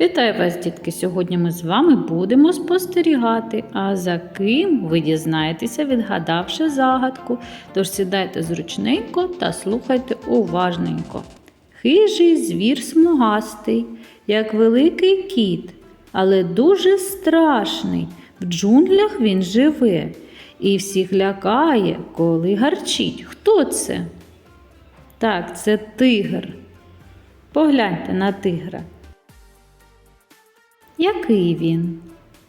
Вітаю вас, дітки! Сьогодні ми з вами будемо спостерігати, а за ким ви дізнаєтеся, відгадавши загадку. Тож сідайте зручненько та слухайте уважненько. Хижий звір смугастий, як великий кіт, але дуже страшний. В джунглях він живе і всіх лякає, коли гарчить. Хто це? Так, це тигр. Погляньте на тигра. Який він?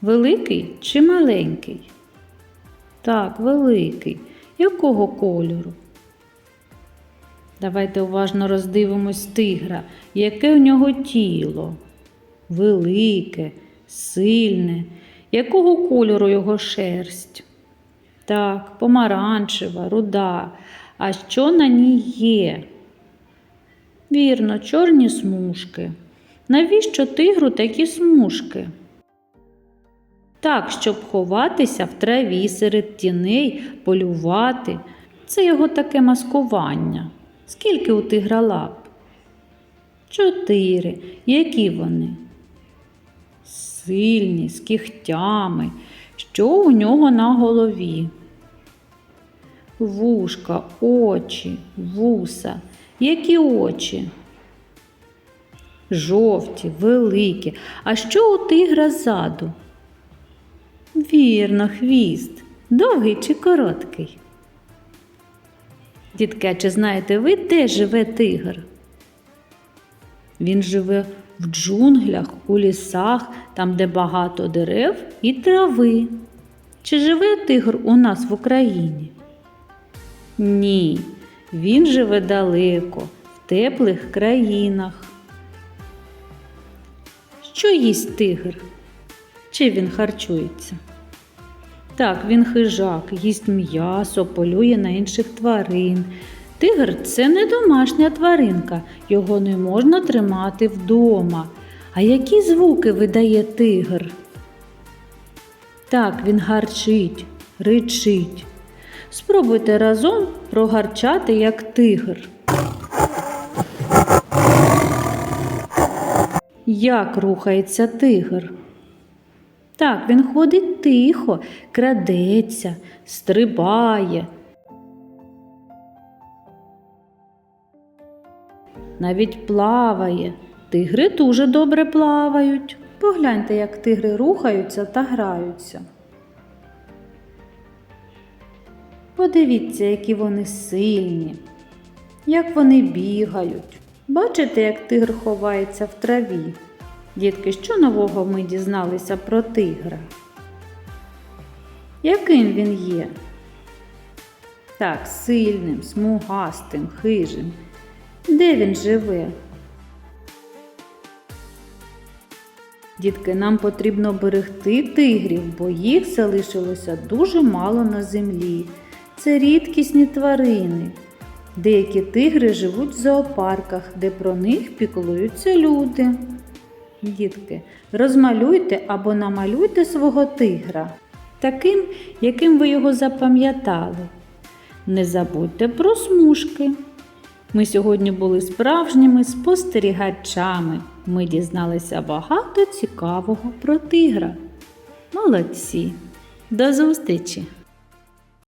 Великий чи маленький? Так, великий. Якого кольору? Давайте уважно роздивимось тигра, яке у нього тіло? Велике, сильне. Якого кольору його шерсть? Так, помаранчева, руда. А що на ній є? Вірно, чорні смужки. Навіщо тигру такі смужки? Так, щоб ховатися в траві серед тіней, полювати. Це його таке маскування. Скільки у тигра лап? Чотири. Які вони? Сильні, з кігтями. Що у нього на голові? Вушка, очі, вуса. Які очі? Жовті, великі. А що у тигра ззаду? Вірно, хвіст. Довгий чи короткий? Дітки, а чи знаєте ви, де живе тигр? Він живе в джунглях, у лісах, там, де багато дерев і трави. Чи живе тигр у нас в Україні? Ні, він живе далеко, в теплих країнах. Що їсть тигр? Чи він харчується? Так, він хижак, їсть м'ясо, полює на інших тварин. Тигр це не домашня тваринка, його не можна тримати вдома. А які звуки видає тигр? Так, він гарчить, ричить. Спробуйте разом прогарчати, як тигр. Як рухається тигр? Так, він ходить тихо, крадеться, стрибає. Навіть плаває. Тигри дуже добре плавають. Погляньте, як тигри рухаються та граються. Подивіться, які вони сильні, як вони бігають. Бачите, як тигр ховається в траві? Дітки, що нового ми дізналися про тигра? Яким він є? Так, сильним, смугастим, хижим. Де він живе? Дітки, нам потрібно берегти тигрів, бо їх залишилося дуже мало на землі. Це рідкісні тварини. Деякі тигри живуть в зоопарках, де про них піклуються люди. Дітки, розмалюйте або намалюйте свого тигра, таким, яким ви його запам'ятали. Не забудьте про смужки. Ми сьогодні були справжніми спостерігачами. Ми дізналися багато цікавого про тигра. Молодці! До зустрічі!